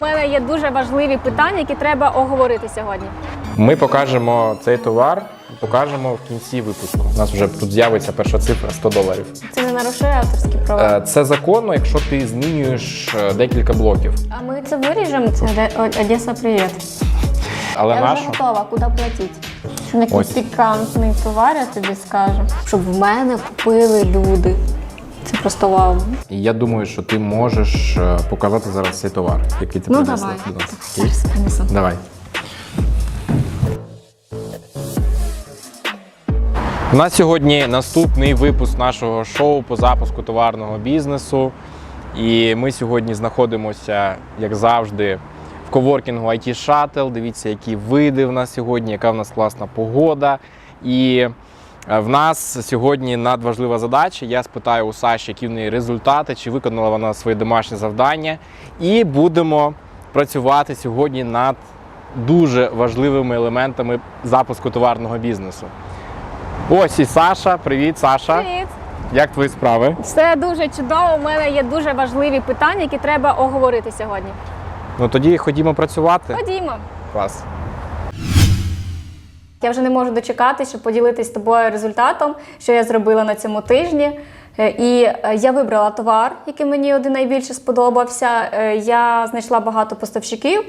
У мене є дуже важливі питання, які треба оговорити сьогодні. Ми покажемо цей товар, покажемо в кінці випуску. У нас вже тут з'явиться перша цифра 100 доларів. Це не нарушує авторські права. Е, Це законно, якщо ти змінюєш е, декілька блоків. А ми це виріжемо. Це Оде- Одеса, привіт. Але Я вже нашу готова, куди платити? Який Ось. пікантний товар, я тобі скажу. Щоб в мене купили люди. Це просто вау. Я думаю, що ти можеш е, показати зараз цей товар, який ти Ну принесла давай. Зараз принесу. Давай. У нас сьогодні наступний випуск нашого шоу по запуску товарного бізнесу. І ми сьогодні знаходимося, як завжди, в коворкінгу IT Shuttle. Дивіться, які види в нас сьогодні, яка в нас класна погода. І в нас сьогодні надважлива задача. Я спитаю у Саші, які в неї результати, чи виконала вона своє домашнє завдання. І будемо працювати сьогодні над дуже важливими елементами запуску товарного бізнесу. Ось і Саша. Привіт, Саша. Привіт! Як твої справи? Все дуже чудово. У мене є дуже важливі питання, які треба оговорити сьогодні. Ну тоді ходімо працювати. Ходімо. Клас. Я вже не можу дочекатися, щоб поділитися з тобою результатом, що я зробила на цьому тижні. Е, І е, я вибрала товар, який мені один найбільше сподобався. Е, Я знайшла багато поставщиків.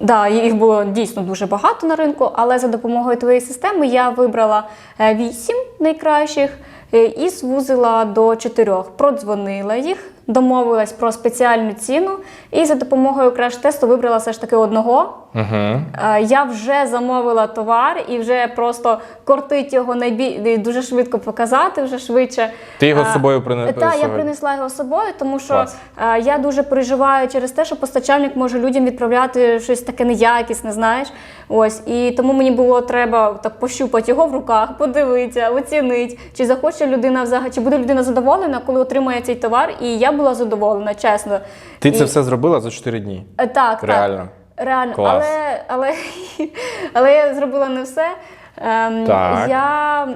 Да, їх було дійсно дуже багато на ринку, але за допомогою твоєї системи я вибрала вісім найкращих і звузила до чотирьох. Продзвонила їх, домовилась про спеціальну ціну, і за допомогою краш-тесту вибрала все ж таки одного. Угу. Я вже замовила товар і вже просто кортить його найбі... дуже швидко показати, вже швидше. Ти його з Е, собою принесла Так, я принесла його з собою, тому що Клас. е, я дуже переживаю через те, що постачальник може людям відправляти щось таке неякісне, знаєш. Ось і тому мені було треба так пощупати його в руках, подивитися, оцінити, чи захоче людина взагалі, чи буде людина задоволена, коли отримає цей товар. І я була задоволена, чесно. Ти І- це все зробила за 4 дні. Так, Реально? так. Реально. Клас. Але, але, але я зробила не все. Ем, Так. Я,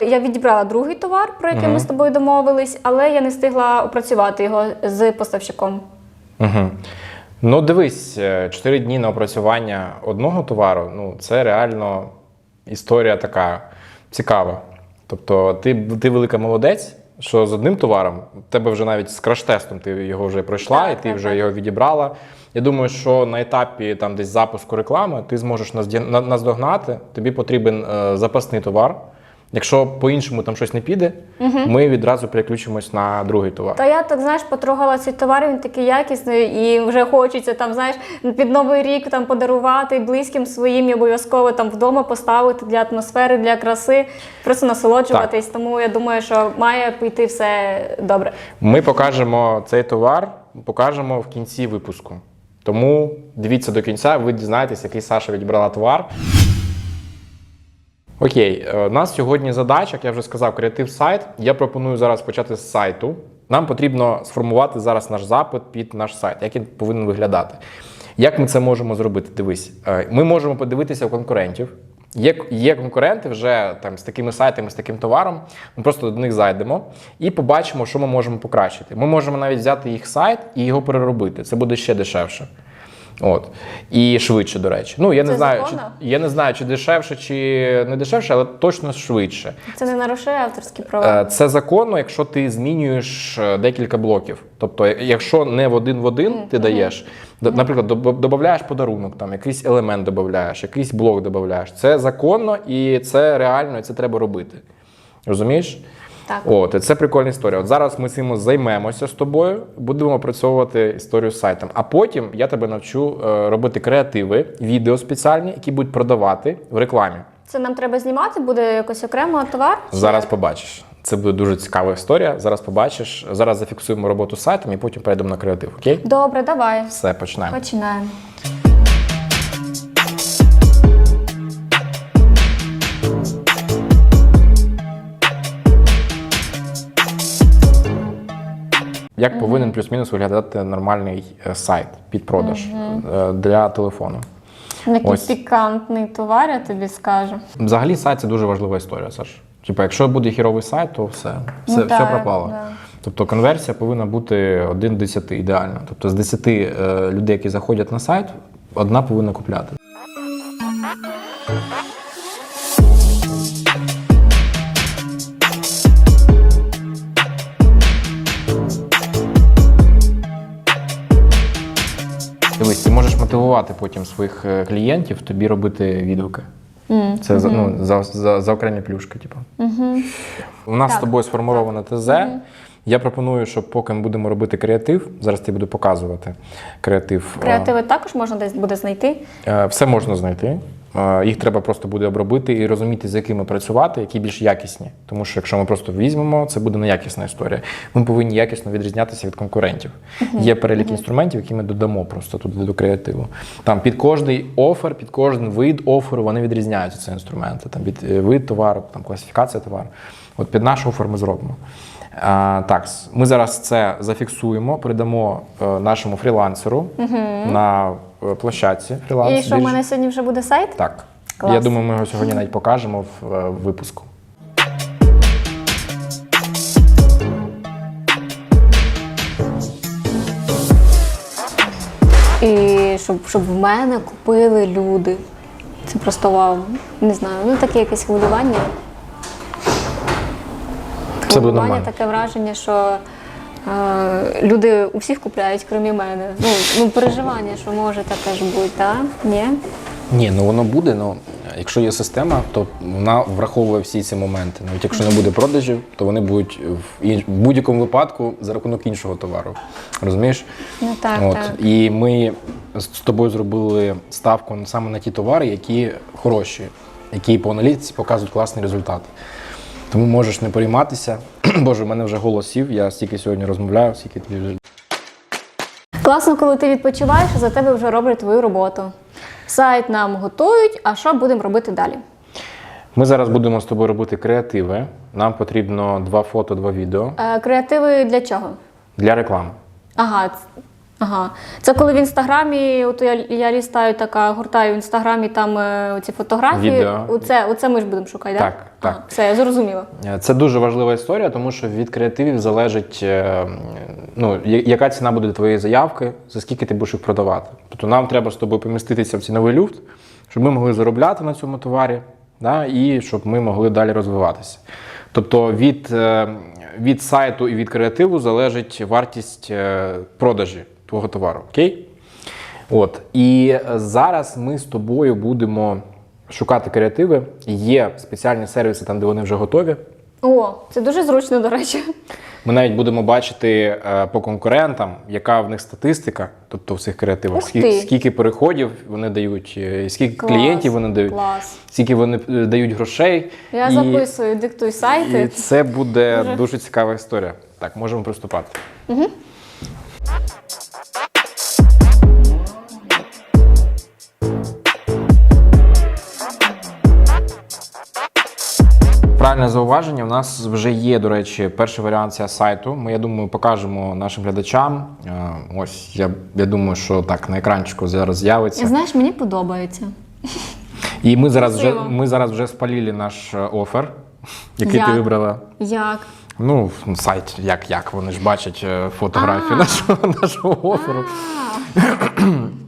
я відібрала другий товар, про який ми з тобою домовились, але я не встигла опрацювати його з поставщиком. Угу. Ну, дивись, 4 дні на опрацювання одного товару, ну це реально історія така цікава. Тобто, ти, ти велика молодець, що з одним товаром, тебе вже навіть з краш-тестом ти його вже пройшла, Так, і ти так, вже так. його відібрала. Я думаю, що на етапі там десь запуску реклами ти зможеш наздогнати. Тобі потрібен е, запасний товар. Якщо по-іншому там щось не піде, ми відразу переключимось на другий товар. Та я так знаєш, потрогала цей товар, він такий якісний, і вже хочеться там, знаєш, під новий рік там подарувати близьким своїм і обов'язково там вдома поставити для атмосфери, для краси, просто насолоджуватись. Тому я думаю, що має піти все добре. Ми покажемо цей товар, покажемо в кінці випуску. Тому дивіться до кінця, ви дізнаєтесь, який Саша відібрала товар. Окей, е, у нас сьогодні задача, як я вже сказав, креатив сайт. Я пропоную зараз почати з сайту. Нам потрібно сформувати зараз наш запит під наш сайт, як він повинен виглядати. Як ми це можемо зробити? Дивись, е, ми можемо подивитися у конкурентів. Є, є конкуренти вже там з такими сайтами, з таким товаром. Ми просто до них зайдемо і побачимо, що ми можемо покращити. Ми можемо навіть взяти їх сайт і його переробити. Це буде ще дешевше. От. І швидше, до речі. Ну, я не Це знаю, чи, я не знаю, чи дешевше, чи не дешевше, але точно швидше. Це не нарушує авторські права. Е, Це законно, якщо ти змінюєш е, декілька блоків. Тобто, якщо не в один в один ти даєш, д- наприклад, додаєш подарунок, там якийсь елемент додаєш, якийсь блок додаєш. Це законно і це реально, і це треба робити. Розумієш? Так. От, і це прикольна історія. От зараз ми цим займемося з тобою, будемо опрацьовувати історію з сайтом. А потім я тебе навчу е, робити креативи, відео спеціальні, які будуть продавати в рекламі. Це нам треба знімати, буде якось окремо товар. Зараз побачиш. Це буде дуже цікава історія. Зараз побачиш. Зараз зафіксуємо роботу з сайтом і потім перейдемо на креатив. Окей? Добре, давай. Все, починаємо. Починаємо. Як повинен плюс-мінус виглядати нормальний е, сайт під продаж е, для телефону? Який Ось. пікантний товар, я тобі скажу. Взагалі, сайт це дуже важлива історія, Саш. Типа, якщо буде хіровий сайт, то все, все, Ну, все так, пропало. да. Тобто конверсія повинна бути 1 до 10 ідеально. Тобто з 10 е, людей, які заходять на сайт, одна повинна купляти. Мотивувати потім своїх е, клієнтів тобі робити відгуки. Це за, ну, за, за, за окремі плюшки. Типу. У нас з тобою сформовано ТЗ. Я пропоную, що поки ми будемо робити креатив, зараз я буду показувати креатив. Креативи також можна десь буде знайти. Е, Все можна знайти. Їх треба просто буде обробити і розуміти, з якими працювати, які більш якісні. Тому що якщо ми просто візьмемо, це буде неякісна історія. Ми повинні якісно відрізнятися від конкурентів. Є перелік інструментів, які ми додамо просто тут до креативу. Там під кожний офер, під кожен вид оферу вони відрізняються ці інструменти. Там під е, вид товару, там класифікація товару. От під наш офер ми зробимо. А, так, ми зараз це зафіксуємо, передамо е, нашому фрілансеру на е, площадці. Фріланс І що в мене сьогодні вже буде сайт? Так. Клас. Я думаю, ми його сьогодні навіть покажемо в е, випуску. І щоб, щоб в мене купили люди. Це просто вау. Не знаю, ну таке якесь хвилювання. Це буде Хвилювання, нормально. таке враження, що е, люди у всіх купляють, крім мене. Ну, ну переживання, що може таке ж бути, так? Ні? Ні, ну воно буде, але якщо є система, то вона враховує всі ці моменти. Навіть якщо не буде продажів, то вони будуть в інш- в будь-якому випадку за рахунок іншого товару. Розумієш? Ну так, От. так. І ми з тобою зробили ставку саме на ті товари, які хороші, які по аналітиці показують класний результат. Тому можеш не перейматися. Боже, в мене вже голос сів, я стільки сьогодні розмовляю, стільки тобі вже Класно, коли ти відпочиваєш, а за тебе вже роблять твою роботу. Сайт нам готують, а що будемо робити далі? Ми зараз будемо з тобою робити креативи. Нам потрібно два фото, два відео Е, креативи для чого? для реклами. Ага, ага. Це коли в інстаграмі, от я, я лістаю така, гуртаю в інстаграмі там е, оці фотографії. Відео. Оце, оце ми ж будемо шукати, Так, так. Ага, все, я зрозуміла. Е, Це дуже важлива історія, тому що від креативів залежить, е, ну, я- яка ціна буде твоєї заявки, за скільки ти будеш їх продавати. Тобто нам треба з тобою поміститися в ціновий люфт, щоб ми могли заробляти на цьому товарі, да, і щоб ми могли далі розвиватися. Тобто від, е, від сайту і від креативу залежить вартість е, продажі твого товару. Окей? От. І зараз ми з тобою будемо шукати креативи. Є спеціальні сервіси там, де вони вже готові. О, це дуже зручно, до речі. Ми навіть будемо бачити е, по конкурентам, яка в них статистика, тобто в цих креативах, Ух скільки, ти. скільки переходів вони дають, е, скільки Клас, клієнтів вони дають, клас. скільки вони е, дають грошей. Я і, записую, диктуй сайти. і це буде Дуже. дуже цікава історія. Так, можемо приступати. Правильне зауваження. У нас вже є, до речі, перший варіант цього сайту. Ми, я думаю, покажемо нашим глядачам. Е, Ось я, я думаю, що так на екранчику зараз з'явиться. Знаєш, мені подобається. І ми зараз вже ми зараз вже спалили наш е, офер, який Як? ти вибрала. Як? Ну, сайт, як як вони ж бачать е, фотографію нашого нашого оферу.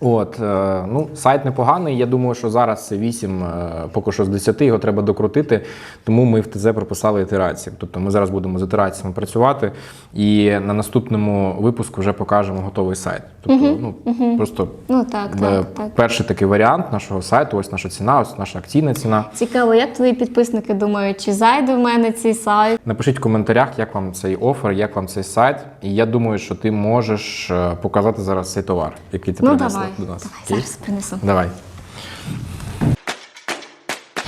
От, е, ну, сайт непоганий. Я думаю, що зараз це 8, е, поки що з 10, його треба докрутити. Тому ми в ТЗ прописали ітерації. Тобто ми зараз будемо з ітераціями працювати і на наступному випуску вже покажемо готовий сайт. Тобто, ну, просто Ну так, е, так, так. перший такий варіант нашого сайту, ось наша ціна, ось наша акційна ціна. Цікаво, як твої підписники думають, чи зайде в мене цей сайт? Напишіть в коментарях, як вам цей офер, як вам цей сайт. І я думаю, що ти можеш показати зараз цей товар, який ти Ну принесла давай, до нас. давай, Окей? зараз принесу. Давай.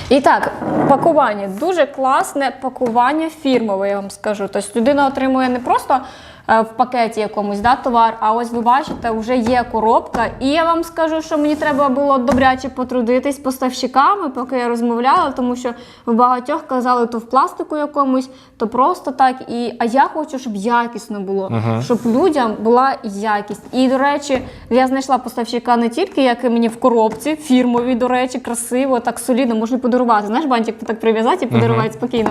І так, пакування дуже класне пакування фірмове, я вам скажу. Тобто людина отримує не просто в пакеті якомусь да, товар, а ось ви бачите, вже є коробка. І я вам скажу, що мені треба було добряче потрудитись з поставщиками, поки я розмовляла, тому що в багатьох казали, то в пластику якомусь, то просто так. І, а я хочу, щоб якісно було, щоб людям була якість. І, до речі, я знайшла поставщика не тільки, як і мені в коробці, фірмові, до речі, красиво, так солідно, можна подарувати. Знаєш, бантик так прив'язати і подарувати спокійно.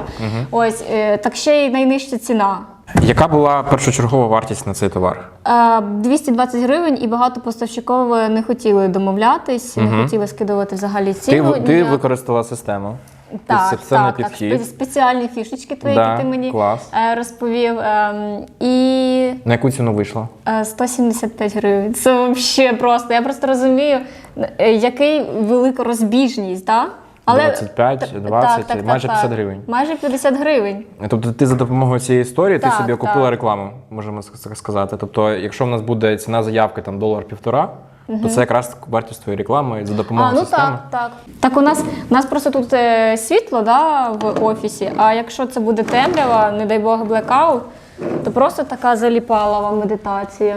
Ось, е, так ще й найнижча ціна. Яка була першочергова вартість на цей товар? Е, 220 гривень, і багато поставщиків не хотіли домовлятись, не хотіли скидувати взагалі Ти, ціну. ти Я- використала систему. Так, Системний так, так, спеціальні фішечки твої, Да, які ти мені клас. е, розповів. Ем, і На яку ціну вийшла? е, 175 гривень. Це взагалі просто. Я просто розумію, е, який велика розбіжність, так? 25, 20, майже 50 гривень. Майже 50 гривень. Тобто ти за допомогою цієї історії ти Так, собі купила так. рекламу, можемо сказати. Тобто, якщо в нас буде ціна заявки там долар півтора, то це якраз вартість твоєї реклами за допомогою А, ну системи. так, так. Так, у нас у нас просто тут е, світло да, в офісі. А якщо це буде темрява, не дай Бог, блекаут, то просто така заліпалова медитація.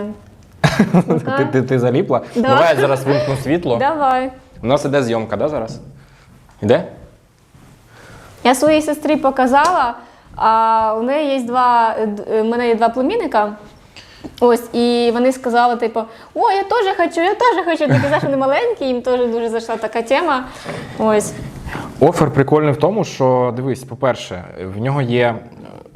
Ти, ти, ти заліпла? Да. Давай я зараз вимкну світло. Давай. У нас іде зйомка, да, зараз? Іде? Я своїй сестрі показала, а у неї є два, е, в мене є два племінника. Ось, і вони сказали, типу, о, я теж хочу, я теж хочу. Ти казав, що вони маленькі, їм теж дуже зайшла така тема. Ось. Офер прикольний в тому, що дивись, по-перше, в нього є.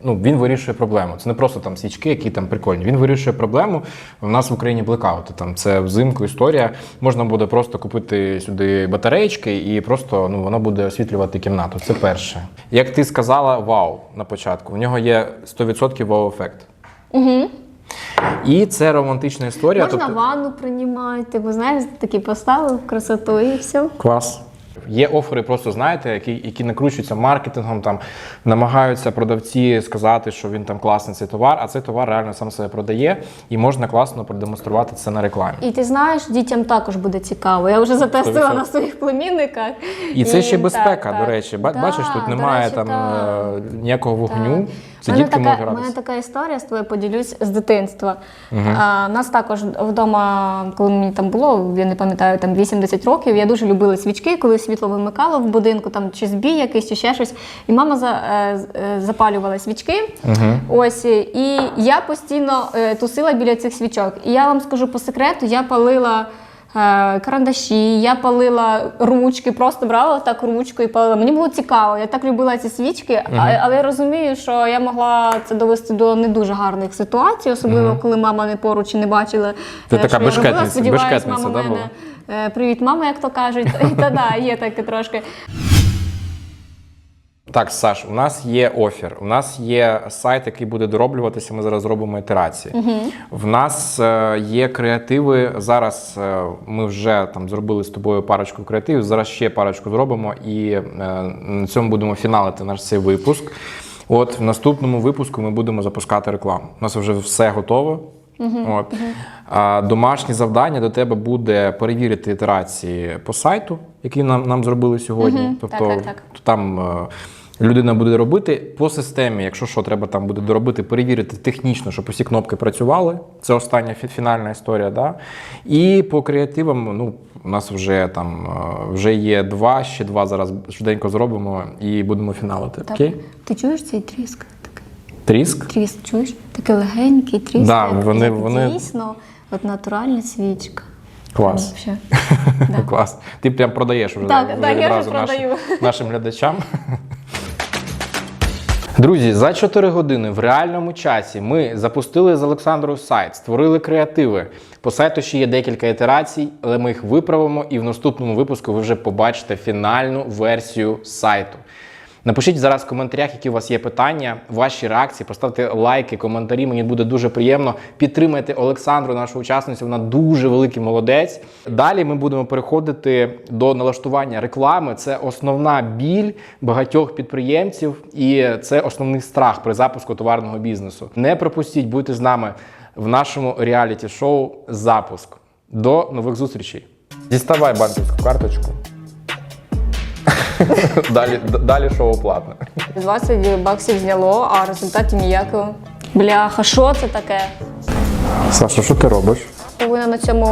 Ну, він вирішує проблему. Це не просто там свічки, які там прикольні. Він вирішує проблему. У нас в Україні блекаути. Там це взимку історія. Можна буде просто купити сюди батареєчки і просто ну воно буде освітлювати кімнату. Це перше. Як ти сказала, вау на початку. В нього є 100% вау-ефект. Угу. І це романтична історія. Можна тобто- ванну приймати, бо знаєш, такі поставив красоту і все. Клас. Є офери, просто знаєте, які, які накручуються маркетингом, там намагаються продавці сказати, що він там класний цей товар, а цей товар реально сам себе продає, і можна класно продемонструвати це на рекламі. І ти знаєш, дітям також буде цікаво. Я вже затестила 100%. на своїх племінниках. І це ще безпека, так. до речі. Да, Бачиш, тут немає речі, там так. е, ніякого вогню. Це мене дітки така, можуть мене така історія з тобою поділюсь з дитинства. А, нас також вдома, коли мені там було, я не пам'ятаю, там 80 років, я дуже любила свічки, коли світло вимикало в будинку, там чи збій якийсь, чи ще щось. І мама за, е, е, запалювала свічки. Ось, і я постійно е, тусила біля цих свічок. І я вам скажу по секрету, я палила. Е, Карандаші, я палила ручки, просто брала так ручку і палила. Мені було цікаво, я так любила ці свічки, а- але я розумію, що я могла це довести до не дуже гарних ситуацій, особливо коли мама не поруч і не бачила. Ти е, така що я робила. бешкетниця- Сподіваюсь, бешкетниця, мама да, мене. була? е, Привіт, мама, як то кажуть. Та да, є таке трошки. Так, Саш, у нас є офер, у нас є сайт, який буде дороблюватися. Ми зараз зробимо ітерації. В нас е, є креативи. Зараз е, ми вже там зробили з тобою парочку креативів. Зараз ще парочку зробимо і е, на цьому будемо фіналити наш цей випуск. От в наступному випуску ми будемо запускати рекламу. У нас вже все готово. От. А, домашнє завдання до тебе буде перевірити ітерації по сайту, які нам, нам зробили сьогодні. Тобто Так, так, так. там людина буде робити по системі, якщо що, треба там буде доробити, перевірити технічно, щоб усі кнопки працювали. Це остання фінальна історія. Да? І по креативам, ну, у нас вже там е, вже є два, ще два зараз швиденько зробимо і будемо фіналити. Так. Окей? Ти чуєш цей тріск? Тріск? тріск, чуєш? Такий легенький тріск. Да, вони- вони- Дійсно, от натуральна свічка. Клас. Клас. Ти прям продаєш вже Так, так, я вже продаю. нашим, нашим глядачам. Друзі, за 4 години в реальному часі ми запустили з Олександрою сайт, створили креативи. По сайту ще є декілька ітерацій, але ми їх виправимо і в наступному випуску ви вже побачите фінальну версію сайту. Напишіть зараз в коментарях, які у вас є питання, ваші реакції, поставте лайки, коментарі. Мені буде дуже приємно. Підтримайте Олександру, нашу учасницю. Вона дуже великий молодець. Далі ми будемо переходити до налаштування реклами. Це основна біль багатьох підприємців, і це основний страх при запуску товарного бізнесу. Не пропустіть, будьте з нами в нашому реаліті-шоу Запуск. До нових зустрічей. Діставай банківську карточку. Далі, далі шоу платне. 20 баксів зняло, а результатів ніякого. Бляха, що це таке? Саша, що ти робиш? Повинна на цьому,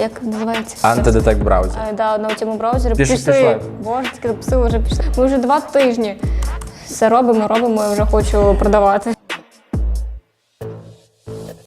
як називається? Антидетект браузер. Так, Да, на цьому браузері Пішли, пішли. пішли. Боже, тільки запустили вже пішли. Ми вже два тижні. Все робимо, робимо, я вже хочу продавати.